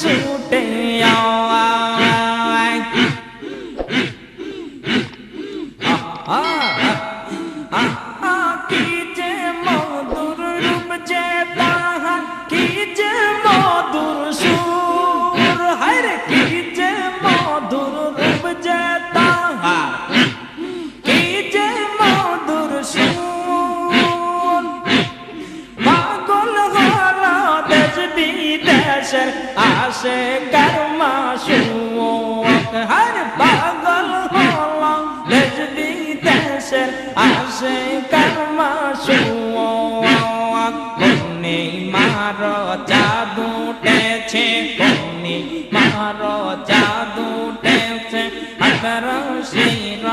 சூட்டே ஆ ஆ বিদেশের আসে কর্মা সুক হর পাগল হলো দেশ বিদেশের আসে কর্মা সুক পুনি মার জাদু টেছে পুনি মার জাদু টেছে। আকার শির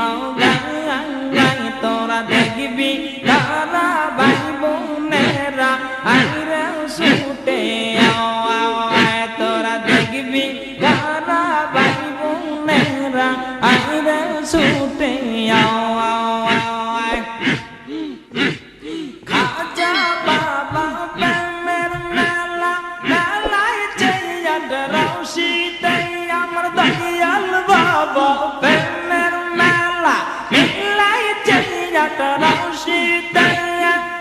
তোরা দেখবি তারা ভাই বোনেরা ছুটে আয় খাজা বাবা প্রেমের মেলা, মেলায় চেয়ার রশিতে আমার দয়াল বাবা প্রেমের মেলা, মেলায় চেয়ার রশিতে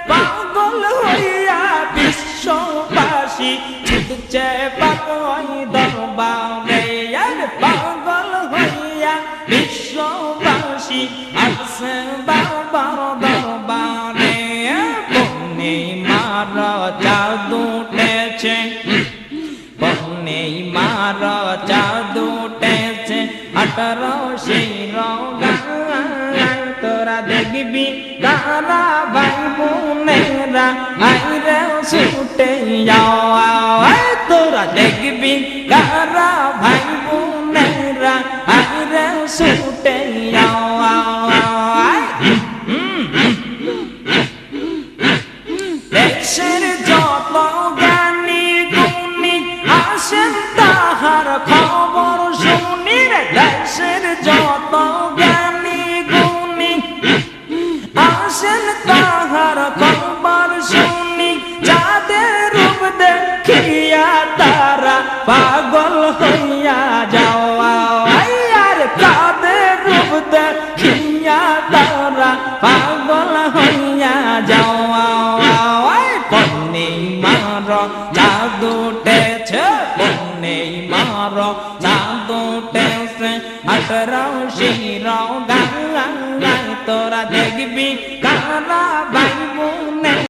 পাগল হইয়া বিশ্ববাসী, ছুটছে পাগল দরবারে। পাগল হইয়া বিশ্ববাসী আছে বাবার দরবারে। বনে মার জাদু টেছে, বনে মার জাদু টেছে। আঠারো সেই তোরা দেখবি তারা ভাই বোনেরা। আইরে ছুটে যাওয়া তোরা দেখবি তারা ভাই বোনেরা আইরে যাওয়া। দেশের যত জ্ঞানী গুণী আসেন তাহার খবর শুনি রে। দেশের যত জ্ঞানী গুণী আসেন তাহার খবর শুনি। যাদের রূপ তারা পাগল হইয়া যাওয়া আর কাদের রূপ দেখিয়া তারা পাগল হইয়া যাওয়া পন্নি মার জাদু টেছে পন্নি মার জাদু টেছে আঠারো শির গাঙ্গাই তোরা দেখবি কারা ভাই বোন